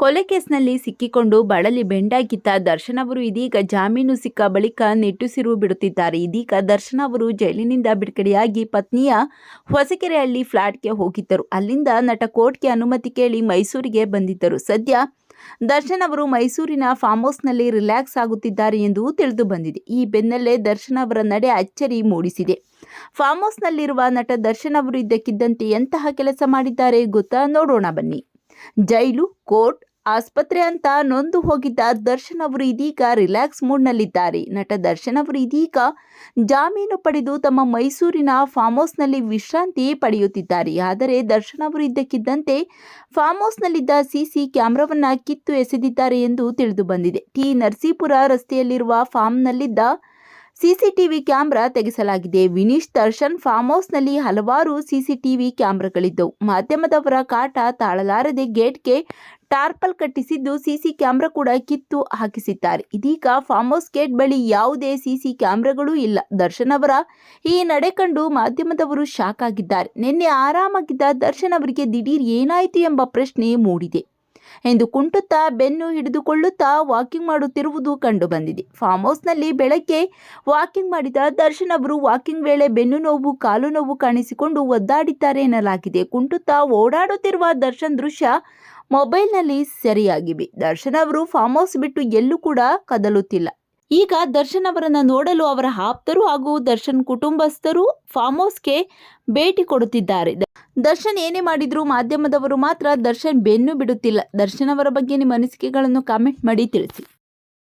ಕೊಲೆ ಕೇಸ್ನಲ್ಲಿ ಸಿಕ್ಕಿಕೊಂಡು ಬಳಲಿ ಬೆಂಡಾಗಿದ್ದ ದರ್ಶನ್ ಅವರು ಇದೀಗ ಜಾಮೀನು ಸಿಕ್ಕ ಬಳಿಕ ನಿಟ್ಟುಸಿರು ಬಿಡುತ್ತಿದ್ದಾರೆ. ಇದೀಗ ದರ್ಶನ್ ಅವರು ಜೈಲಿನಿಂದ ಬಿಡುಗಡೆಯಾಗಿ ಪತ್ನಿಯ ಹೊಸಕೆರೆಹಳ್ಳಿ ಫ್ಲಾಟ್ಗೆ ಹೋಗಿದ್ದರು. ಅಲ್ಲಿಂದ ನಟ ಕೋರ್ಟ್ಗೆ ಅನುಮತಿ ಕೇಳಿ ಮೈಸೂರಿಗೆ ಬಂದಿದ್ದರು. ಸದ್ಯ ದರ್ಶನ್ ಅವರು ಮೈಸೂರಿನ ಫಾರ್ಮ್ ಹೌಸ್ನಲ್ಲಿ ರಿಲ್ಯಾಕ್ಸ್ ಆಗುತ್ತಿದ್ದಾರೆ ಎಂದು ತಿಳಿದು ಬಂದಿದೆ. ಈ ಬೆನ್ನಲ್ಲೇ ದರ್ಶನ್ ಅವರ ನಡೆ ಅಚ್ಚರಿ ಮೂಡಿಸಿದೆ. ಫಾರ್ಮ್ ಹೌಸ್ನಲ್ಲಿರುವ ನಟ ದರ್ಶನ್ ಅವರು ಇದ್ದಕ್ಕಿದ್ದಂತೆ ಎಂತಹ ಕೆಲಸ ಮಾಡಿದ್ದಾರೆ ಗೊತ್ತಾ? ನೋಡೋಣ ಬನ್ನಿ. ಜೈಲು, ಕೋರ್ಟ್ ಆಸ್ಪತ್ರೆ ಅಂತ ನೊಂದು ಹೋಗಿದ್ದ ದರ್ಶನ್ ಅವರು ಇದೀಗ ರಿಲ್ಯಾಕ್ಸ್ ಮೂಡ್ನಲ್ಲಿದ್ದಾರೆ. ನಟ ದರ್ಶನ್ ಅವರು ಇದೀಗ ಜಾಮೀನು ಪಡೆದು ತಮ್ಮ ಮೈಸೂರಿನ ಫಾರ್ಮ್ ಹೌಸ್ನಲ್ಲಿ ವಿಶ್ರಾಂತಿ ಪಡೆಯುತ್ತಿದ್ದಾರೆ. ಆದರೆ ದರ್ಶನ್ ಅವರು ಇದ್ದಕ್ಕಿದ್ದಂತೆ ಫಾರ್ಮ್ ಹೌಸ್ನಲ್ಲಿದ್ದ ಸಿಸಿ ಕ್ಯಾಮೆರಾವನ್ನ ಕಿತ್ತು ಎಸೆದಿದ್ದಾರೆ ಎಂದು ತಿಳಿದು ಬಂದಿದೆ. ಟಿ ನರಸೀಪುರ ರಸ್ತೆಯಲ್ಲಿರುವ ಫಾರ್ಮ್ನಲ್ಲಿದ್ದ ಸಿಸಿಟಿವಿ ಕ್ಯಾಮೆರಾ ತೆಗೆಸಲಾಗಿದೆ. ವಿನೀಶ್ ದರ್ಶನ್ ಫಾರ್ಮ್ ಹೌಸ್ನಲ್ಲಿ ಹಲವಾರು ಸಿಸಿಟಿವಿ ಕ್ಯಾಮೆರಾಗಳಿದ್ದವು. ಮಾಧ್ಯಮದವರ ಕಾಟ ತಾಳಲಾರದೆ ಗೇಟ್ಗೆ ಟಾರ್ಪಲ್ ಕಟ್ಟಿಸಿದ್ದು ಸಿಸಿ ಕ್ಯಾಮ್ರಾ ಕೂಡ ಕಿತ್ತು ಹಾಕಿಸಿದ್ದಾರೆ. ಇದೀಗ ಫಾರ್ಮ್ ಹೌಸ್ ಗೇಟ್ ಬಳಿ ಯಾವುದೇ ಸಿಸಿ ಕ್ಯಾಮ್ರಾಗಳು ಇಲ್ಲ. ದರ್ಶನ್ ಅವರ ಈ ನಡೆ ಕಂಡು ಮಾಧ್ಯಮದವರು ಶಾಕ್ ಆಗಿದ್ದಾರೆ. ನಿನ್ನೆ ಆರಾಮಾಗಿದ್ದ ದರ್ಶನ್ ಅವರಿಗೆ ದಿಢೀರ್ ಏನಾಯಿತು ಎಂಬ ಪ್ರಶ್ನೆ ಮೂಡಿದೆ. ಎಂದು ಕುಂಟುತ್ತಾ ಬೆನ್ನು ಹಿಡಿದುಕೊಳ್ಳುತ್ತಾ ವಾಕಿಂಗ್ ಮಾಡುತ್ತಿರುವುದು ಕಂಡುಬಂದಿದೆ ಫಾರ್ಮ್ ಹೌಸ್ನಲ್ಲಿ ಬೆಳಗ್ಗೆ ವಾಕಿಂಗ್ ಮಾಡಿದ ದರ್ಶನ್ ಅವರು ವಾಕಿಂಗ್ ವೇಳೆ ಬೆನ್ನು ನೋವು, ಕಾಲು ನೋವು ಕಾಣಿಸಿಕೊಂಡು ಒದ್ದಾಡಿದ್ದಾರೆ ಎನ್ನಲಾಗಿದೆ. ಕುಂಟುತ್ತಾ ಓಡಾಡುತ್ತಿರುವ ದರ್ಶನ್ ದೃಶ್ಯ ಮೊಬೈಲ್ನಲ್ಲಿ ಸೆರೆಯಾಗಿವೆ ದರ್ಶನ್ ಅವರು ಫಾರ್ಮ್ ಹೌಸ್ ಬಿಟ್ಟು ಎಲ್ಲೂ ಕೂಡ ಕದಲುತ್ತಿಲ್ಲ. ಈಗ ದರ್ಶನ್ ಅವರನ್ನು ನೋಡಲು ಅವರ ಆಪ್ತರು ಹಾಗೂ ದರ್ಶನ್ ಕುಟುಂಬಸ್ಥರು ಫಾರ್ಮ್ ಹೌಸ್ಗೆ ಭೇಟಿ ಕೊಡುತ್ತಿದ್ದಾರೆ. ದರ್ಶನ್ ಏನೇ ಮಾಡಿದ್ರು ಮಾಧ್ಯಮದವರು ಮಾತ್ರ ದರ್ಶನ್ ಬೆನ್ನು ಬಿಡುತ್ತಿಲ್ಲ. ದರ್ಶನ್ ಅವರ ಬಗ್ಗೆ ನಿಮ್ಮ ಅನಿಸಿಕೆಗಳನ್ನು ಕಾಮೆಂಟ್ ಮಾಡಿ ತಿಳಿಸಿ.